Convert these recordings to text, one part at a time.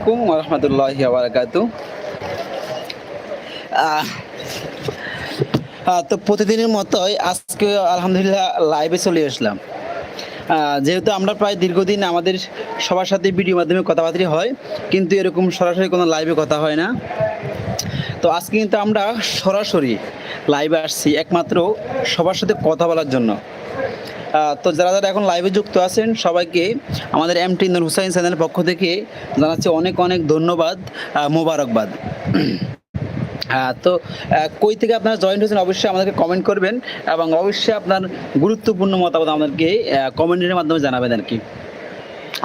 আলাইকুম রহমতুল্লাহ তো প্রতিদিনের মতোই আজকে আলহামদুলিল্লাহ লাইভে চলে আসলাম। যেহেতু আমরা প্রায় দীর্ঘদিন আমাদের সবার সাথে ভিডিও মাধ্যমে কথাবার্তা হয়, কিন্তু এরকম সরাসরি কোনো লাইভে কথা হয় না। তো আজকে কিন্তু আমরা সরাসরি লাইভে আসছি একমাত্র সবার সাথে কথা বলার জন্য। তো যারা যারা এখন লাইভে যুক্ত আছেন, সবাইকে আমাদের এম টি নূর হুসাইন চ্যানেলের পক্ষ থেকে জানাচ্ছি অনেক অনেক ধন্যবাদ মোবারকবাদ। হ্যাঁ তো কই থেকে আপনারা জয়েন্ট হয়েছেন অবশ্যই আমাদেরকে কমেন্ট করবেন এবং অবশ্যই আপনার গুরুত্বপূর্ণ মতামত আমাদেরকে কমেন্টের মাধ্যমে জানাবেন আর কি।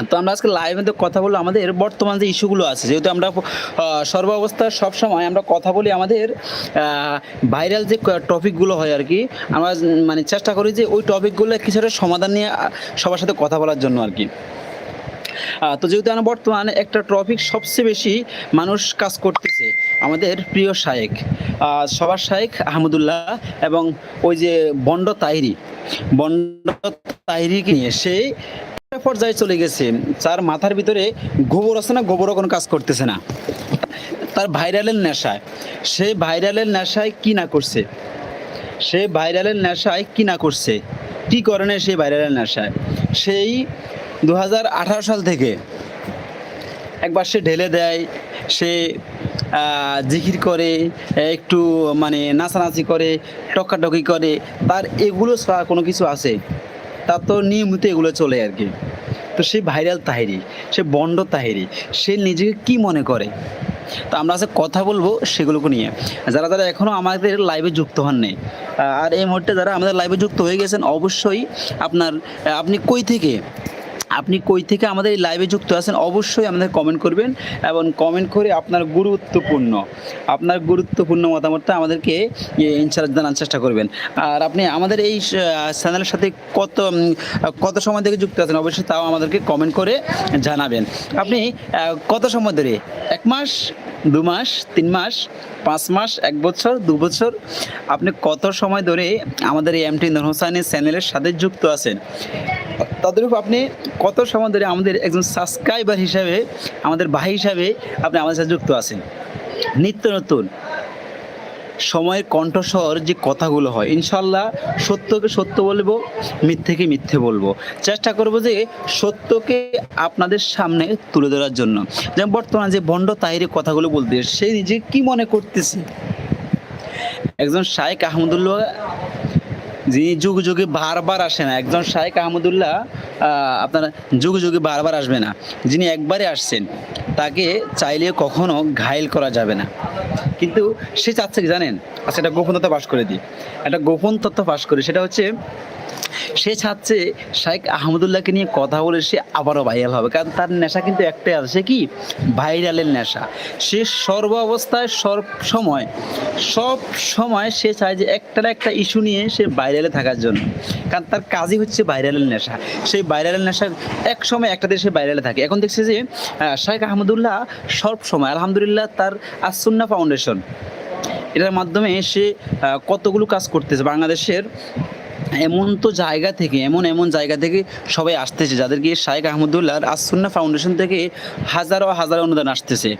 তো আমরা আজকে লাইভে তো কথা বলব আমাদের বর্তমান যে ইস্যুগুলো আছে। যেহেতু আমরা আহ, সর্বাবস্থায় সবসময় আমরা কথা বলি আমাদের ভাইরাল যে টপিকগুলো হয় আর কি আমরা মানে চেষ্টা করি যে ওই টপিকগুলো কিছুটা সমাধান নিয়ে সবার সাথে কথা বলার জন্য আর কি। তো যেহেতু আমরা বর্তমানে একটা টপিক সবচেয়ে বেশি মানুষ কাজ করতেছে আমাদের প্রিয় শায়েক সবার শায়েক আহমদুল্লাহ এবং ওই যে বন্ড তাহিরি বন্ড তাহিরিকে নিয়ে সে একটা পর্যায়ে চলে গেছে। তার মাথার ভিতরে গোবর আছে না, গোবরও কোনো কাজ করতেছে না। তার ভাইরালের নেশায়। সে ভাইরালের নেশায় কি না করছে? সে ভাইরালের নেশায় কি না করছে? কি করে না সেই ভাইরালের নেশায়? সেই দু হাজার আঠারো সাল থেকে একবার সে ঢেলে দেয়, সে জিকির করে, একটু মানে নাচানাচি করে, টকাটকি করে, তার এগুলো ছাড়া কোনো কিছু আছে? তার তো নিয়মিত এগুলো চলে আর কি। তো সে ভাইরাল তাহেরি, সে বন্ড তাহেরি, সে নিজেকে কি মনে করে? তো আমরা আজকে কথা বলব সেগুলোকে নিয়ে। যারা যারা এখনও আমাদের লাইভে যুক্ত হন নেই আর এই মুহূর্তে যারা আমাদের লাইভে যুক্ত হয়ে গেছেন, অবশ্যই আপনার আপনি কই থেকে আপনি কই থেকে আমাদের এই লাইভে যুক্ত আছেন, অবশ্যই আমাদের কমেন্ট করবেন এবং কমেন্ট করে আপনার গুরুত্বপূর্ণ আপনার গুরুত্বপূর্ণ মতামতটা আমাদেরকে ইনশাল্লাহ জানার চেষ্টা করবেন। আর আপনি আমাদের এই চ্যানেলের সাথে কত কত সময় থেকে যুক্ত আছেন অবশ্যই তাও আমাদেরকে কমেন্ট করে জানাবেন। আপনি কত সময় ধরে? এক মাস, দু মাস, তিন মাস, পাঁচ মাস, এক বছর, দু বছর? আপনি কত সময় ধরে আমাদের এই এমটি নূর হোসাইনের চ্যানেলের সাথে যুক্ত আছেন? তদরূপ আপনি কত সময় ধরে আমাদের একজন সাবস্ক্রাইবার হিসাবে, আমাদের ভাই হিসাবে আপনি আমাদের সাথে যুক্ত আছেন? নিত্য নতুন। সময়ের কণ্ঠস্বর যে কথাগুলো হয়, ইনশাল্লাহ সত্যকে সত্য বলব, মিথ্যেকে মিথ্যে বলব। চেষ্টা করব যে সত্যকে আপনাদের সামনে তুলে ধরার জন্য। যেমন বর্তমানে যে বন্ড তাহিরের কথাগুলো বলতে, সে নিজে কি মনে করতেছে? একজন শায়েক আহমদুল্লাহ যিনি যুগ যুগে বারবার আসে না। একজন শাহেক আহমদুল্লাহ আপনার যুগ যুগে বারবার আসবে না। যিনি একবারে আসছেন, তাকে চাইলে কখনো ঘায়েল করা যাবে না। কিন্তু সে চাচ্ছে কি জানেন? আচ্ছা এটা গোপন তথ্য পাশ করে দিই। একটা গোপন তথ্য পাশ করে, সেটা হচ্ছে সে চাচ্ছে শাইখ আহমদুল্লাহকে নিয়ে কথা বলে সে আবারও ভাইরাল হবে। কারণ তার নেশা কিন্তু একটাই আছে কি? ভাইরালের নেশা। সে সর্ব অবস্থায় সব সময় সব সময় সে চায় যে একটা না একটা ইস্যু নিয়ে সে ভাইরালে থাকার জন্য। কারণ তার কাজই হচ্ছে ভাইরালের নেশা। সেই ভাইরালের নেশা এক সময় একটা দেশে ভাইরালে থাকে। এখন দেখছে যে শাইখ আহমদুল্লাহ সব সময়, আলহামদুলিল্লাহ তার আসুন্না ফাউন্ডেশন। এটার মাধ্যমে সে কতগুলো কাজ করতেছে। বাংলাদেশের এমন তো জায়গা থেকে, এমন এমন জায়গা থেকে সবাই আসতেছে, যাদেরকে শাইখ আহমদুল্লাহর আসুন্না ফাউন্ডেশন থেকে হাজারো হাজারো অনুদান আসতেছে।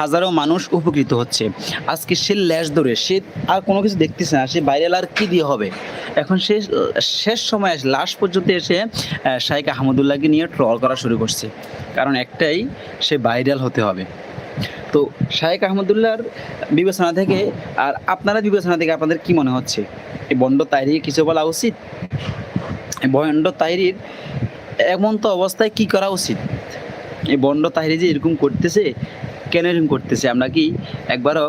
হাজারো মানুষ উপকৃত হচ্ছে। আজকে সে ল্যাশ ধরে, সে আর কোনো কিছু দেখতেছে না, সে বাইরে আর কি দিয়ে হবে? এখন সে, শেষ সময় আসে লাস্ট পর্যন্ত এসে শাইখ আহমদুল্লাহকে নিয়ে ট্রল করা শুরু করছে। কারণ একটাই, সে ভাইরাল হতে হবে। তো শাহেক আহমদুল্লাহর বিবেচনা থেকে, আর আপনারা বিবেচনা থেকে আপনাদের কি মনে হচ্ছে? এই বন্ড তাইরি কিছু বলা উচিত? বন্ড তাইরির এমন তো অবস্থায় কি করা উচিত? এই বন্ড তাহিরি যে এরকম করতেছে, কেন এরকম করতেছে? আমরা কি একবারও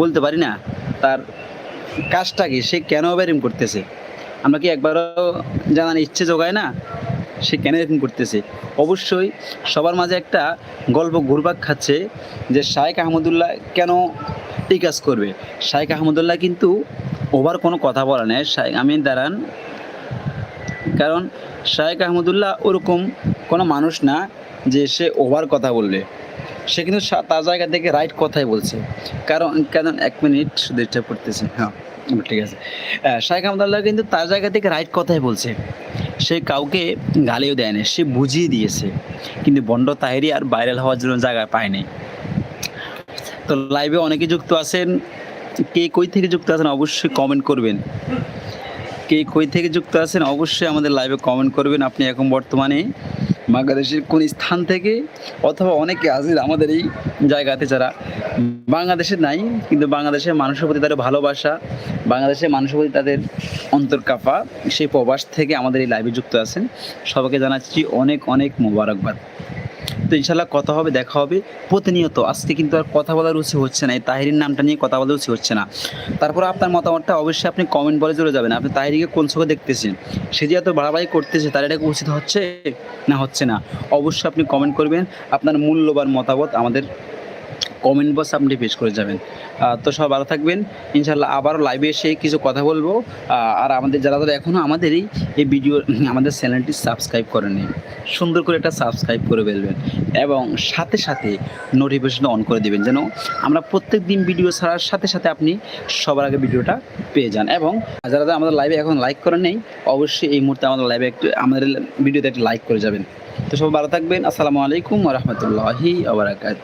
বলতে পারি না তার কাজটা কি? সে কেন এরকম করতেছে? আমরা কি একবারও জানার ইচ্ছে জোগায় না সে কেন এরকম করতেছে? অবশ্যই সবার মাঝে একটা গল্প ঘুরপাক খাচ্ছে যে শায়েক আহমদুল্লাহ কেন এই কাজ করবে? শায়েক আহমদুল্লাহ কিন্তু ওভার কোনো কথা বলে নেই। শায়েক আমি দাঁড়ান। কারণ শায়েক আহমদুল্লাহ ওরকম কোনো মানুষ না যে সে ওভার কথা বলবে। সে কিন্তু তার জায়গা থেকে রাইট কথাই বলছে। কারণ কারণ এক মিনিট ডিস্টার্ব পড়তেছে। হ্যাঁ ঠিক আছে। শাহেখ আহমদুল্লাহ কিন্তু তার জায়গা থেকে রাইট কথাই বলছে। সে কাউকে গালিও দেয় না সে বুঝিয়ে দিয়েছে। কিন্তু বন্ড তাহেরি আর ভাইরাল হওয়ার জন্য জায়গা পায়নি তো লাইভে অনেকে যুক্ত আছেন। কে কই থেকে যুক্ত আছেন অবশ্যই কমেন্ট করবেন। কে কই থেকে যুক্ত আছেন অবশ্যই আমাদের লাইভে কমেন্ট করবেন। আপনি এখন বর্তমানে বাংলাদেশের কোন স্থান থেকে অথবা অনেকে আছেন আমাদের এই জায়গাতে যারা বাংলাদেশে নাই, কিন্তু বাংলাদেশের মানুষের প্রতি তাদের ভালোবাসা, বাংলাদেশের মানুষের প্রতি তাদের অন্তর কাপা, সেই প্রবাস থেকে আমাদের এই লাইভে যুক্ত আছেন। সবাইকে জানাচ্ছি অনেক অনেক মোবারকবাদ। তো ইনশাল্লাহ কথা হবে, দেখা হবে। প্রতিনিয়ত, আজকে কিন্তু আর কথা বলার রুচি হচ্ছে না, এই তাহিরির নামটা নিয়ে কথা বলার রুচি হচ্ছে না। তারপর আপনার মতামতটা অবশ্যই আপনি কমেন্ট বলে চলে যাবেন। আপনি তাহিরিকে কোন চোখে দেখতেছেন? সে যে এত বাড়াবাড়ি করতেছে, তার এটা কি উচিত হচ্ছে? না হচ্ছে না। অবশ্যই আপনি কমেন্ট করবেন। আপনার মূল্যবান মতামত আমাদের কমেন্ট বক্সে আপনি পেশ করে যাবেন। তো সব ভালো থাকবেন। ইনশাল্লাহ আবারও লাইভে এসে কিছু কথা বলব। আর আমাদের যারা যারা এখনও আমাদের এই ভিডিও আমাদের চ্যানেলটি সাবস্ক্রাইব করে করেনি সুন্দর করে একটা সাবস্ক্রাইব করে ফেলবেন এবং সাথে সাথে নোটিফিকেশন অন করে দেবেন যেন আমরা প্রত্যেক দিন ভিডিও ছাড়ার সাথে সাথে আপনি সবার আগে ভিডিওটা পেয়ে যান এবং যারা যারা আমাদের লাইভে এখন লাইক করেন নেই, অবশ্যই এই মুহূর্তে আমাদের লাইভে একটু, আমাদের ভিডিওতে একটু লাইক করে যাবেন। তো সব ভালো থাকবেন। আসসালামু আলাইকুম রহমতুল্লাহি আবরাকাত